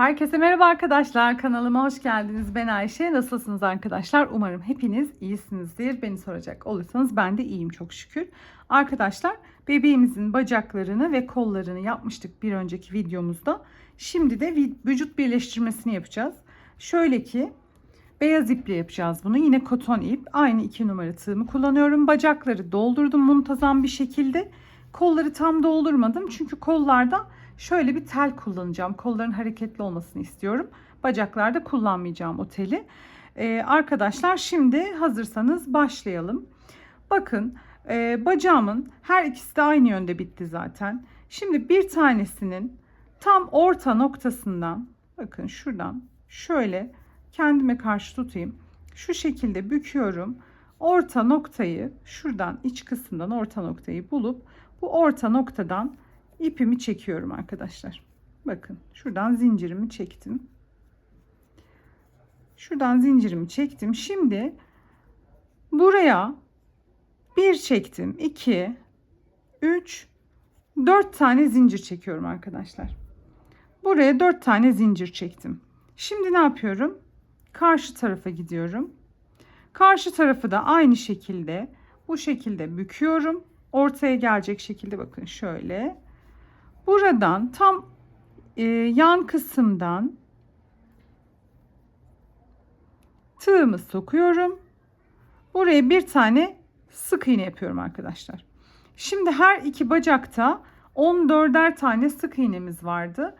Herkese merhaba arkadaşlar. Kanalıma hoş geldiniz. Ben Ayşe. Nasılsınız arkadaşlar? Umarım hepiniz iyisinizdir. Beni soracak olursanız ben de iyiyim çok şükür. Arkadaşlar bebeğimizin bacaklarını ve kollarını yapmıştık bir önceki videomuzda. Şimdi de vücut birleştirmesini yapacağız. Şöyle ki beyaz iple yapacağız bunu. Yine koton ip. Aynı iki numara tığımı kullanıyorum. Bacakları doldurdum muntazam bir şekilde. Kolları tam doldurmadım. Çünkü kollarda şöyle bir tel kullanacağım. Kolların hareketli olmasını istiyorum. Bacaklarda kullanmayacağım o teli. Ee, arkadaşlar şimdi hazırsanız başlayalım. Bakın e, bacağımın her ikisi de aynı yönde bitti zaten. Şimdi bir tanesinin tam orta noktasından bakın şuradan şöyle kendime karşı tutayım. Şu şekilde büküyorum. Orta noktayı şuradan iç kısımdan orta noktayı bulup bu orta noktadan ipimi çekiyorum arkadaşlar. Bakın şuradan zincirimi çektim. Şuradan zincirimi çektim. Şimdi buraya bir çektim. 2 3 4 tane zincir çekiyorum arkadaşlar. Buraya 4 tane zincir çektim. Şimdi ne yapıyorum? Karşı tarafa gidiyorum. Karşı tarafı da aynı şekilde bu şekilde büküyorum. Ortaya gelecek şekilde bakın şöyle. Buradan tam e, yan kısımdan tığımı sokuyorum. Buraya bir tane sık iğne yapıyorum arkadaşlar. Şimdi her iki bacakta 14'er tane sık iğnemiz vardı.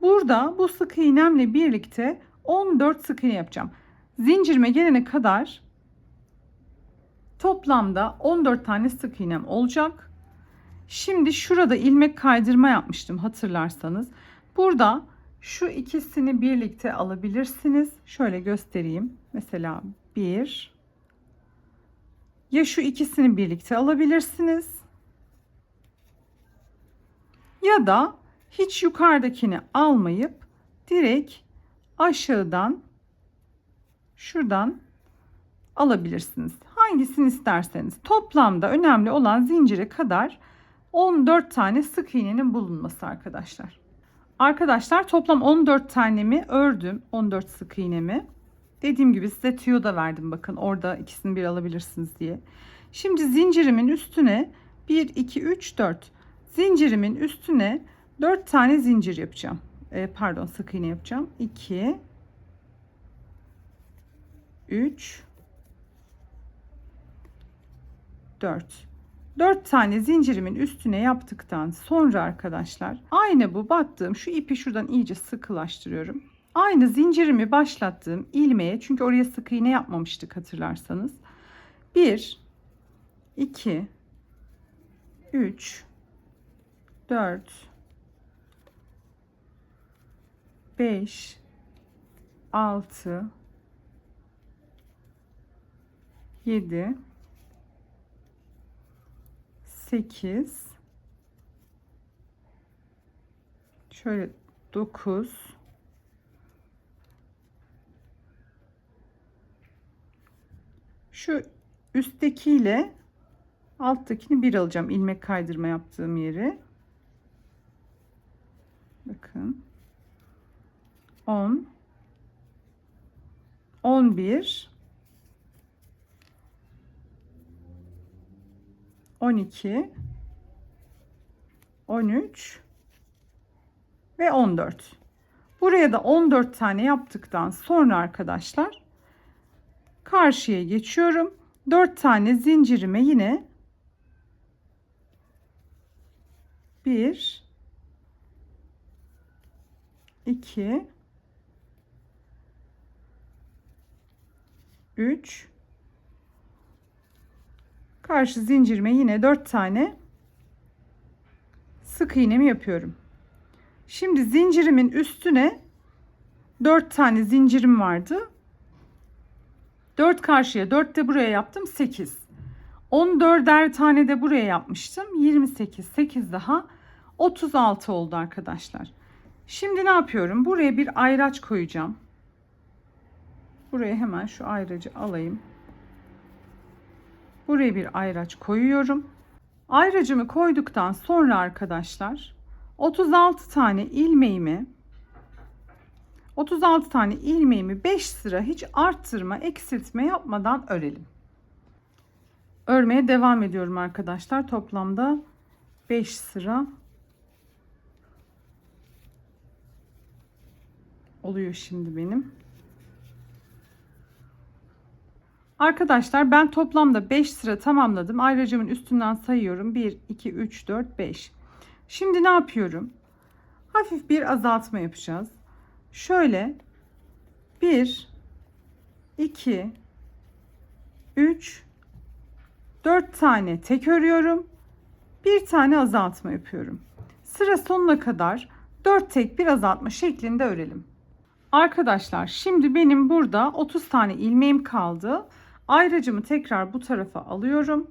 Burada bu sık iğnemle birlikte 14 sık iğne yapacağım. Zincirime gelene kadar toplamda 14 tane sık iğnem olacak. Şimdi şurada ilmek kaydırma yapmıştım hatırlarsanız. Burada şu ikisini birlikte alabilirsiniz. Şöyle göstereyim. Mesela bir ya şu ikisini birlikte alabilirsiniz. Ya da hiç yukarıdakini almayıp direkt aşağıdan şuradan alabilirsiniz. Hangisini isterseniz. Toplamda önemli olan zincire kadar 14 tane sık iğnenin bulunması arkadaşlar. Arkadaşlar toplam 14 tanemi ördüm. 14 sık iğnemi. Dediğim gibi size tüyo da verdim bakın orada ikisini bir alabilirsiniz diye. Şimdi zincirimin üstüne 1 2 3 4 zincirimin üstüne 4 tane zincir yapacağım. Ee, pardon sık iğne yapacağım. 2 3 4 4 tane zincirimin üstüne yaptıktan sonra arkadaşlar aynı bu battığım şu ipi şuradan iyice sıkılaştırıyorum. Aynı zincirimi başlattığım ilmeğe çünkü oraya sık iğne yapmamıştık hatırlarsanız. 1 2 3 4 5 6 7 8 şöyle 9 şu üsttekiyle alttakini bir alacağım ilmek kaydırma yaptığım yeri. Bakın. 10 11 12 13 ve 14. Buraya da 14 tane yaptıktan sonra arkadaşlar karşıya geçiyorum. 4 tane zincirime yine 1 2 3 karşı zincirime yine 4 tane sık iğnemi yapıyorum. Şimdi zincirimin üstüne 4 tane zincirim vardı. 4 karşıya 4 de buraya yaptım 8. 14'er tane de buraya yapmıştım. 28 8 daha 36 oldu arkadaşlar. Şimdi ne yapıyorum? Buraya bir ayraç koyacağım. Buraya hemen şu ayracı alayım. Buraya bir ayraç koyuyorum. Ayracımı koyduktan sonra arkadaşlar 36 tane ilmeğimi 36 tane ilmeğimi 5 sıra hiç arttırma, eksiltme yapmadan örelim. Örmeye devam ediyorum arkadaşlar. Toplamda 5 sıra oluyor şimdi benim. Arkadaşlar ben toplamda 5 sıra tamamladım. Ayracımın üstünden sayıyorum. 1, 2, 3, 4, 5. Şimdi ne yapıyorum? Hafif bir azaltma yapacağız. Şöyle 1, 2, 3, 4 tane tek örüyorum. Bir tane azaltma yapıyorum. Sıra sonuna kadar 4 tek bir azaltma şeklinde örelim. Arkadaşlar şimdi benim burada 30 tane ilmeğim kaldı. Ayracımı tekrar bu tarafa alıyorum.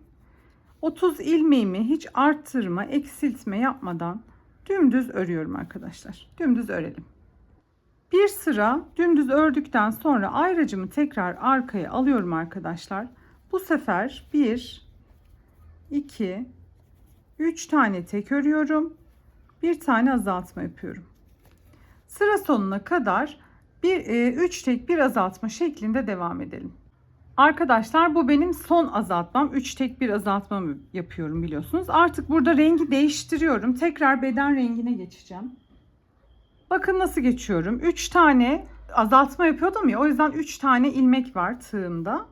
30 ilmeğimi hiç arttırma, eksiltme yapmadan dümdüz örüyorum arkadaşlar. Dümdüz örelim. Bir sıra dümdüz ördükten sonra ayracımı tekrar arkaya alıyorum arkadaşlar. Bu sefer 1 2 3 tane tek örüyorum. Bir tane azaltma yapıyorum. Sıra sonuna kadar bir 3 tek bir azaltma şeklinde devam edelim. Arkadaşlar bu benim son azaltmam. 3 tek bir azaltmamı yapıyorum biliyorsunuz. Artık burada rengi değiştiriyorum. Tekrar beden rengine geçeceğim. Bakın nasıl geçiyorum. 3 tane azaltma yapıyordum ya. O yüzden 3 tane ilmek var tığımda.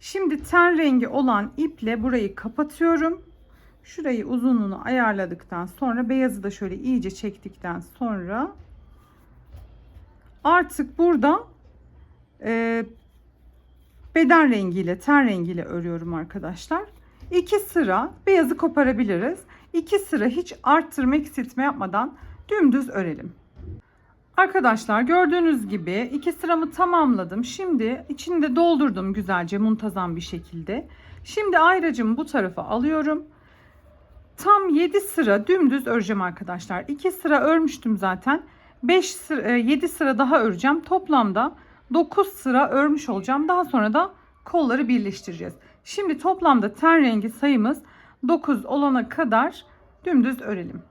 Şimdi ten rengi olan iple burayı kapatıyorum. Şurayı uzunluğunu ayarladıktan sonra beyazı da şöyle iyice çektikten sonra artık burada e, beden rengiyle ten rengiyle örüyorum arkadaşlar. İki sıra beyazı koparabiliriz. İki sıra hiç arttırma eksiltme yapmadan dümdüz örelim. Arkadaşlar gördüğünüz gibi iki sıramı tamamladım. Şimdi içini de doldurdum güzelce muntazam bir şekilde. Şimdi ayracımı bu tarafa alıyorum. Tam 7 sıra dümdüz öreceğim arkadaşlar. 2 sıra örmüştüm zaten. 5 sıra, 7 sıra daha öreceğim. Toplamda 9 sıra örmüş olacağım. Daha sonra da kolları birleştireceğiz. Şimdi toplamda ten rengi sayımız 9 olana kadar dümdüz örelim.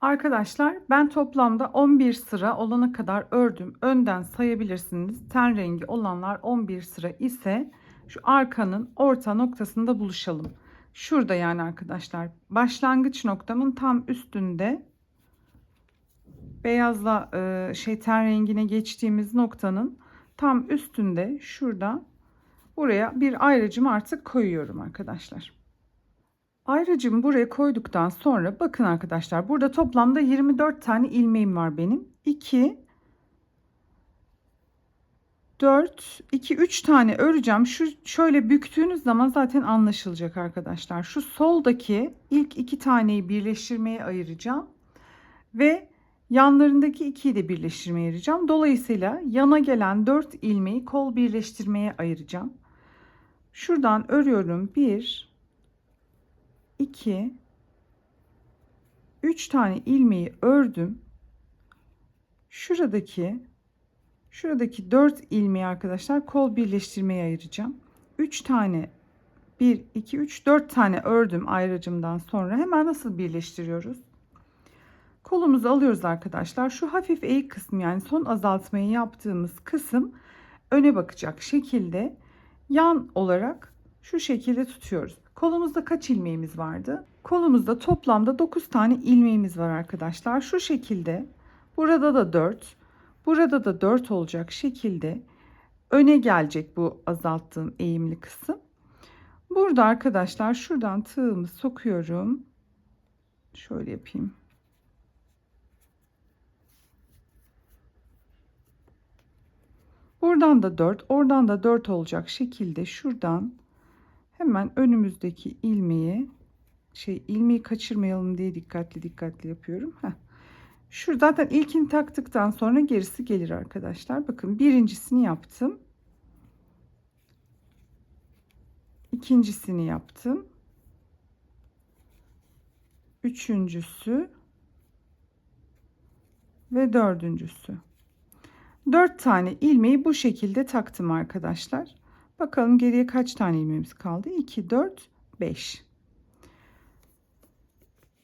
Arkadaşlar ben toplamda 11 sıra olana kadar ördüm. Önden sayabilirsiniz. Ten rengi olanlar 11 sıra ise şu arkanın orta noktasında buluşalım. Şurada yani arkadaşlar başlangıç noktamın tam üstünde beyazla e, şey rengine geçtiğimiz noktanın tam üstünde şurada buraya bir ayrıcımı artık koyuyorum arkadaşlar. Ayrıcımı buraya koyduktan sonra bakın arkadaşlar burada toplamda 24 tane ilmeğim var benim. 2 4 2 3 tane öreceğim. Şu şöyle büktüğünüz zaman zaten anlaşılacak arkadaşlar. Şu soldaki ilk iki taneyi birleştirmeye ayıracağım ve yanlarındaki ikiyi de birleştirmeye ayıracağım. Dolayısıyla yana gelen 4 ilmeği kol birleştirmeye ayıracağım. Şuradan örüyorum. 1 2 3 tane ilmeği ördüm. Şuradaki şuradaki 4 ilmeği arkadaşlar kol birleştirmeye ayıracağım. 3 tane 1 2 3 4 tane ördüm ayrıcımdan sonra hemen nasıl birleştiriyoruz? Kolumuzu alıyoruz arkadaşlar. Şu hafif eğik kısmı yani son azaltmayı yaptığımız kısım öne bakacak şekilde yan olarak şu şekilde tutuyoruz. Kolumuzda kaç ilmeğimiz vardı? Kolumuzda toplamda 9 tane ilmeğimiz var arkadaşlar. Şu şekilde burada da 4, burada da 4 olacak şekilde öne gelecek bu azalttığım eğimli kısım. Burada arkadaşlar şuradan tığımı sokuyorum. Şöyle yapayım. Buradan da 4, oradan da 4 olacak şekilde şuradan hemen önümüzdeki ilmeği şey ilmeği kaçırmayalım diye dikkatli dikkatli yapıyorum. Heh. Şu zaten ilkini taktıktan sonra gerisi gelir arkadaşlar. Bakın birincisini yaptım. İkincisini yaptım. Üçüncüsü ve dördüncüsü. 4 tane ilmeği bu şekilde taktım arkadaşlar. Bakalım geriye kaç tane ilmeğimiz kaldı? 2, 4, 5.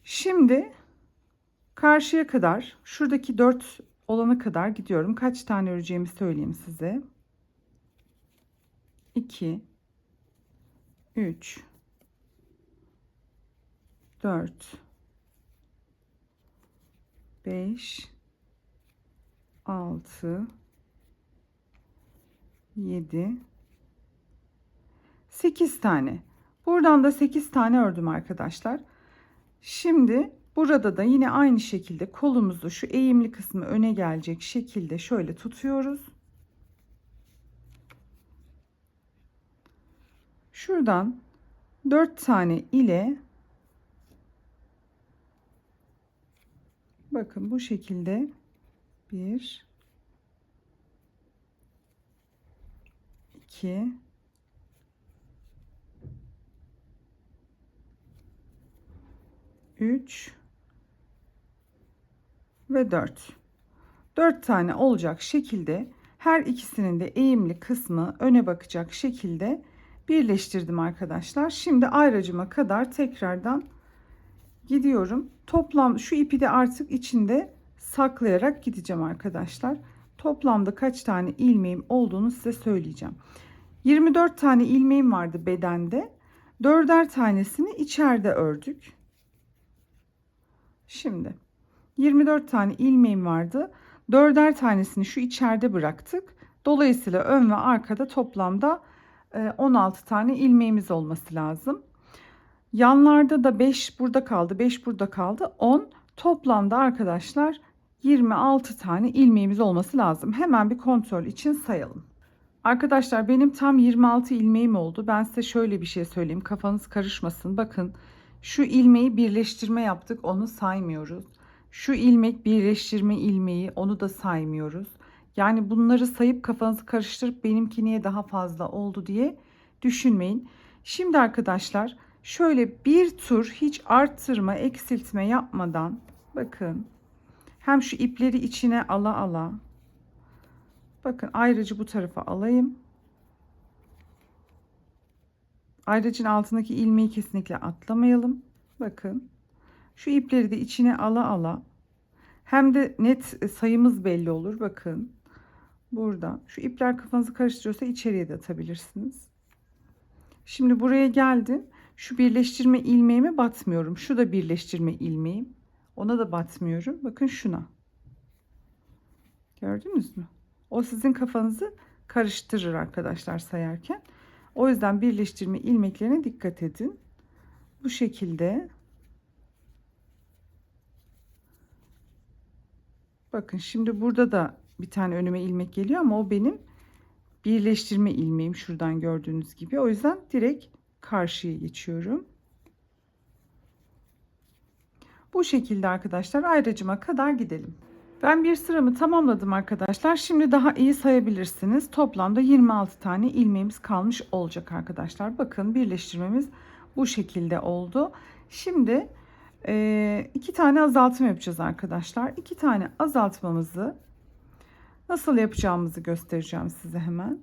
Şimdi karşıya kadar şuradaki 4 olana kadar gidiyorum. Kaç tane öreceğimi söyleyeyim size. 2 3 4 5 6 7 8 tane. Buradan da 8 tane ördüm arkadaşlar. Şimdi burada da yine aynı şekilde kolumuzu şu eğimli kısmı öne gelecek şekilde şöyle tutuyoruz. Şuradan 4 tane ile bakın bu şekilde 1 2 3 ve 4. 4 tane olacak şekilde her ikisinin de eğimli kısmı öne bakacak şekilde birleştirdim arkadaşlar. Şimdi ayracıma kadar tekrardan gidiyorum. Toplam şu ipi de artık içinde saklayarak gideceğim arkadaşlar. Toplamda kaç tane ilmeğim olduğunu size söyleyeceğim. 24 tane ilmeğim vardı bedende. Dörder tanesini içeride ördük. Şimdi 24 tane ilmeğim vardı. Dörder tanesini şu içeride bıraktık. Dolayısıyla ön ve arkada toplamda 16 e, tane ilmeğimiz olması lazım. Yanlarda da 5 burada kaldı, 5 burada kaldı. 10 toplamda arkadaşlar 26 tane ilmeğimiz olması lazım. Hemen bir kontrol için sayalım. Arkadaşlar benim tam 26 ilmeğim oldu. Ben size şöyle bir şey söyleyeyim. Kafanız karışmasın. Bakın şu ilmeği birleştirme yaptık. Onu saymıyoruz. Şu ilmek birleştirme ilmeği onu da saymıyoruz. Yani bunları sayıp kafanızı karıştırıp benimki niye daha fazla oldu diye düşünmeyin. Şimdi arkadaşlar şöyle bir tur hiç arttırma eksiltme yapmadan bakın hem şu ipleri içine ala ala bakın ayrıcı bu tarafa alayım. Ayrıcın altındaki ilmeği kesinlikle atlamayalım. Bakın şu ipleri de içine ala ala hem de net sayımız belli olur. Bakın burada şu ipler kafanızı karıştırıyorsa içeriye de atabilirsiniz. Şimdi buraya geldim. Şu birleştirme ilmeğime batmıyorum. Şu da birleştirme ilmeğim. Ona da batmıyorum. Bakın şuna. Gördünüz mü? O sizin kafanızı karıştırır arkadaşlar sayarken. O yüzden birleştirme ilmeklerine dikkat edin. Bu şekilde Bakın şimdi burada da bir tane önüme ilmek geliyor ama o benim birleştirme ilmeğim şuradan gördüğünüz gibi. O yüzden direkt karşıya geçiyorum. Bu şekilde arkadaşlar ayracıma kadar gidelim. Ben bir sıramı tamamladım arkadaşlar. Şimdi daha iyi sayabilirsiniz. Toplamda 26 tane ilmeğimiz kalmış olacak arkadaşlar. Bakın birleştirmemiz bu şekilde oldu. Şimdi e, iki tane azaltma yapacağız arkadaşlar. İki tane azaltmamızı nasıl yapacağımızı göstereceğim size hemen.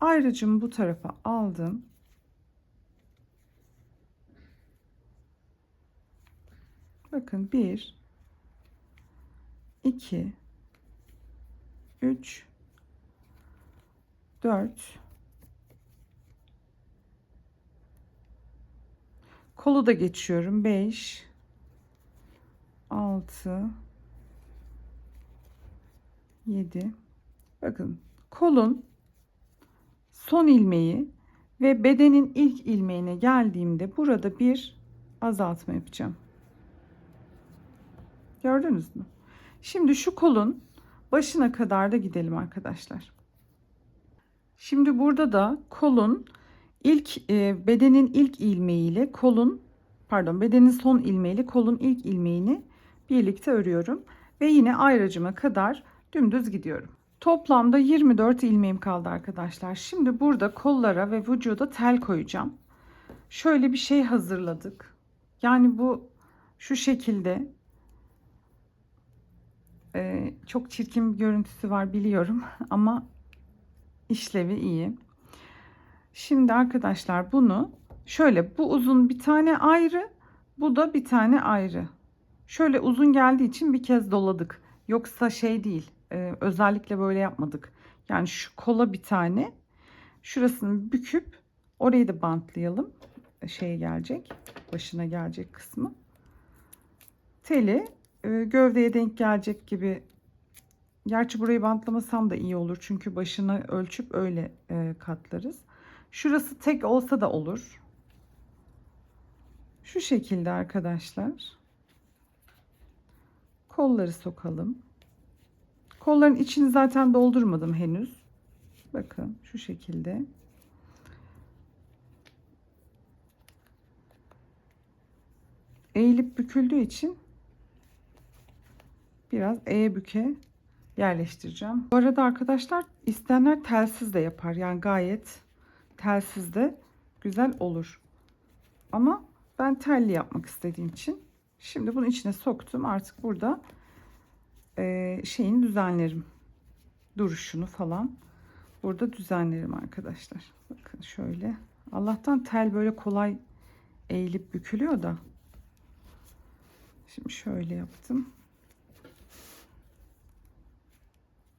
Ayrıcımı bu tarafa aldım. Bakın bir 2 3 4 Kolu da geçiyorum. 5 6 7 Bakın kolun son ilmeği ve bedenin ilk ilmeğine geldiğimde burada bir azaltma yapacağım. Gördünüz mü? Şimdi şu kolun başına kadar da gidelim arkadaşlar. Şimdi burada da kolun ilk e, bedenin ilk ilmeğiyle kolun pardon bedenin son ilmeğiyle kolun ilk ilmeğini birlikte örüyorum ve yine ayracıma kadar dümdüz gidiyorum. Toplamda 24 ilmeğim kaldı arkadaşlar. Şimdi burada kollara ve vücuda tel koyacağım. Şöyle bir şey hazırladık. Yani bu şu şekilde ee, çok çirkin bir görüntüsü var biliyorum ama işlevi iyi. Şimdi arkadaşlar bunu şöyle bu uzun bir tane ayrı bu da bir tane ayrı. Şöyle uzun geldiği için bir kez doladık. Yoksa şey değil. e, özellikle böyle yapmadık. Yani şu kola bir tane. Şurasını büküp orayı da bantlayalım. Şeye gelecek. Başına gelecek kısmı. Teli e, gövdeye denk gelecek gibi. Gerçi burayı bantlamasam da iyi olur. Çünkü başını ölçüp öyle e, katlarız. Şurası tek olsa da olur. Şu şekilde arkadaşlar. Kolları sokalım. Kolların içini zaten doldurmadım henüz. Bakın şu şekilde. Eğilip büküldüğü için biraz E büke yerleştireceğim. Bu arada arkadaşlar isteyenler telsiz de yapar. Yani gayet telsiz de güzel olur. Ama ben telli yapmak istediğim için şimdi bunu içine soktum. Artık burada e, şeyini düzenlerim. Duruşunu falan burada düzenlerim arkadaşlar. Bakın şöyle. Allah'tan tel böyle kolay eğilip bükülüyor da. Şimdi şöyle yaptım.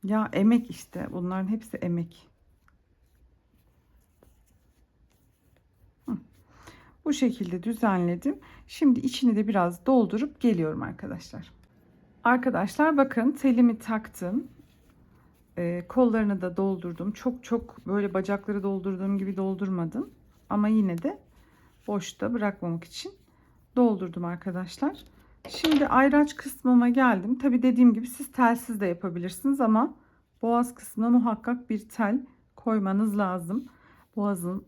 Ya emek işte. Bunların hepsi emek. Bu şekilde düzenledim. Şimdi içini de biraz doldurup geliyorum arkadaşlar. Arkadaşlar bakın telimi taktım. Ee, kollarını da doldurdum. Çok çok böyle bacakları doldurduğum gibi doldurmadım. Ama yine de boşta bırakmamak için doldurdum arkadaşlar. Şimdi ayraç kısmıma geldim. Tabi dediğim gibi siz telsiz de yapabilirsiniz ama boğaz kısmına muhakkak bir tel koymanız lazım. Boğazın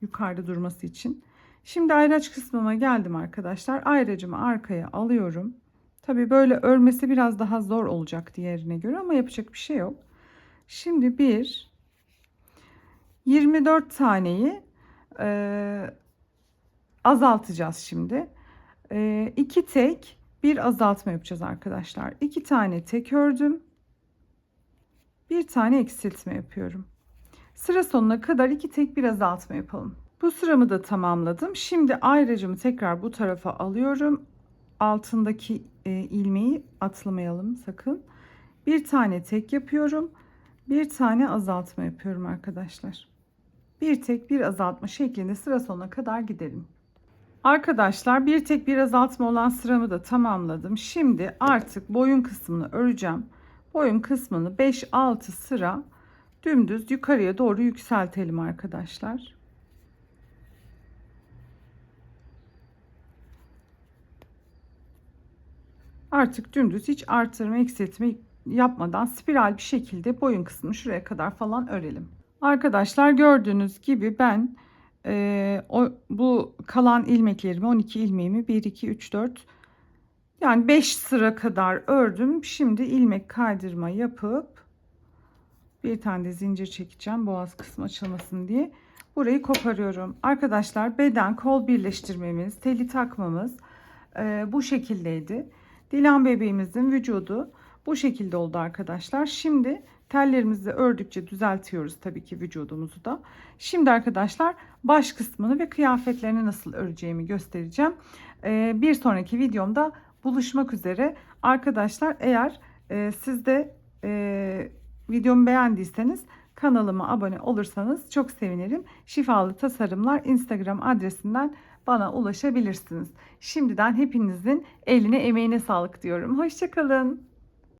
yukarıda durması için. Şimdi ayraç kısmıma geldim arkadaşlar. Ayracımı arkaya alıyorum. Tabi böyle örmesi biraz daha zor olacak diğerine göre ama yapacak bir şey yok. Şimdi bir 24 taneyi e, azaltacağız şimdi. E, tek bir azaltma yapacağız arkadaşlar. İki tane tek ördüm. Bir tane eksiltme yapıyorum. Sıra sonuna kadar iki tek bir azaltma yapalım. Bu sıramı da tamamladım. Şimdi ayracımı tekrar bu tarafa alıyorum. Altındaki e, ilmeği atlamayalım sakın. Bir tane tek yapıyorum. Bir tane azaltma yapıyorum arkadaşlar. Bir tek bir azaltma şeklinde sıra sonuna kadar gidelim. Arkadaşlar bir tek bir azaltma olan sıramı da tamamladım. Şimdi artık boyun kısmını öreceğim. Boyun kısmını 5-6 sıra dümdüz yukarıya doğru yükseltelim arkadaşlar. Artık dümdüz hiç artırma eksiltme yapmadan spiral bir şekilde boyun kısmını şuraya kadar falan örelim. Arkadaşlar gördüğünüz gibi ben e, o, bu kalan ilmeklerimi 12 ilmeğimi 1 2 3 4 yani 5 sıra kadar ördüm. Şimdi ilmek kaydırma yapıp bir tane de zincir çekeceğim boğaz kısmı açılmasın diye. Burayı koparıyorum. Arkadaşlar beden kol birleştirmemiz, teli takmamız e, bu şekildeydi. Dilan bebeğimizin vücudu bu şekilde oldu arkadaşlar. Şimdi tellerimizi ördükçe düzeltiyoruz tabii ki vücudumuzu da. Şimdi arkadaşlar baş kısmını ve kıyafetlerini nasıl öreceğimi göstereceğim. Ee, bir sonraki videomda buluşmak üzere. Arkadaşlar eğer e, siz de e, videomu beğendiyseniz kanalıma abone olursanız çok sevinirim. Şifalı Tasarımlar Instagram adresinden bana ulaşabilirsiniz. Şimdiden hepinizin eline emeğine sağlık diyorum. Hoşçakalın.